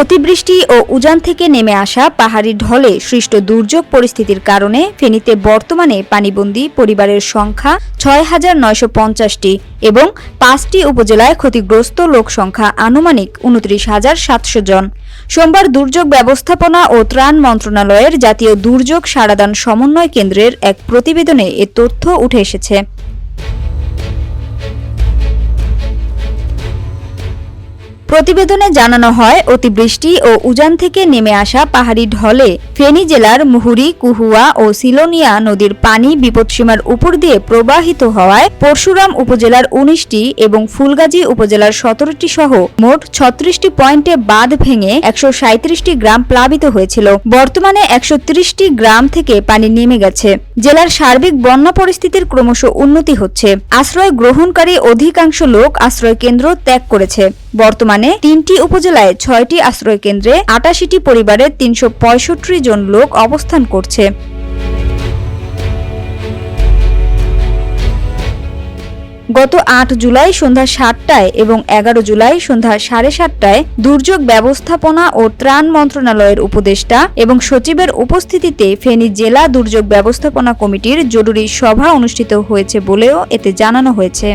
অতিবৃষ্টি ও উজান থেকে নেমে আসা পাহাড়ি ঢলে সৃষ্ট দুর্যোগ পরিস্থিতির কারণে ফেনীতে বর্তমানে পানিবন্দী পরিবারের সংখ্যা ছয় হাজার নয়শো পঞ্চাশটি এবং পাঁচটি উপজেলায় ক্ষতিগ্রস্ত লোক সংখ্যা আনুমানিক উনত্রিশ হাজার সাতশো জন। সোমবার দুর্যোগ ব্যবস্থাপনা ও ত্রাণ মন্ত্রণালয়ের জাতীয় দুর্যোগ সারাদান সমন্বয় কেন্দ্রের এক প্রতিবেদনে এ তথ্য উঠে এসেছে। প্রতিবেদনে জানানো হয়, অতিবৃষ্টি ও উজান থেকে নেমে আসা পাহাড়ি ঢলে ফেনী জেলার মুহুরি, কুহুয়া ও সিলোনিয়া নদীর পানি বিপদসীমার উপর দিয়ে প্রবাহিত হওয়ায় পরশুরাম উপজেলার উনিশটি এবং ফুলগাজী উপজেলার সতেরোটি সহ মোট ছত্রিশটি পয়েন্টে বাঁধ ভেঙে একশো সাঁত্রিশটি গ্রাম প্লাবিত হয়েছিল। বর্তমানে একশো ত্রিশটি গ্রাম থেকে পানি নেমে গেছে। জেলার সার্বিক বন্যা পরিস্থিতির ক্রমশ উন্নতি হচ্ছে। আশ্রয় গ্রহণকারী অধিকাংশ লোক আশ্রয় কেন্দ্র ত্যাগ করেছে। বর্তমানে তিনটি উপজেলায় ছয়টি আশ্রয় কেন্দ্রে আটাশিটি পরিবারের তিনশো পঁয়ষট্টি জন লোক অবস্থান করছে। গত আট জুলাই সন্ধ্যা সাতটায় এবং এগারো জুলাই সন্ধ্যা সাড়ে সাতটায় দুর্যোগ ব্যবস্থাপনা ও ত্রাণ মন্ত্রণালয়ের উপদেষ্টা এবং সচিবের উপস্থিতিতে ফেনী জেলা দুর্যোগ ব্যবস্থাপনা কমিটির জরুরি সভা অনুষ্ঠিত হয়েছে বলেও এতে জানানো হয়েছে।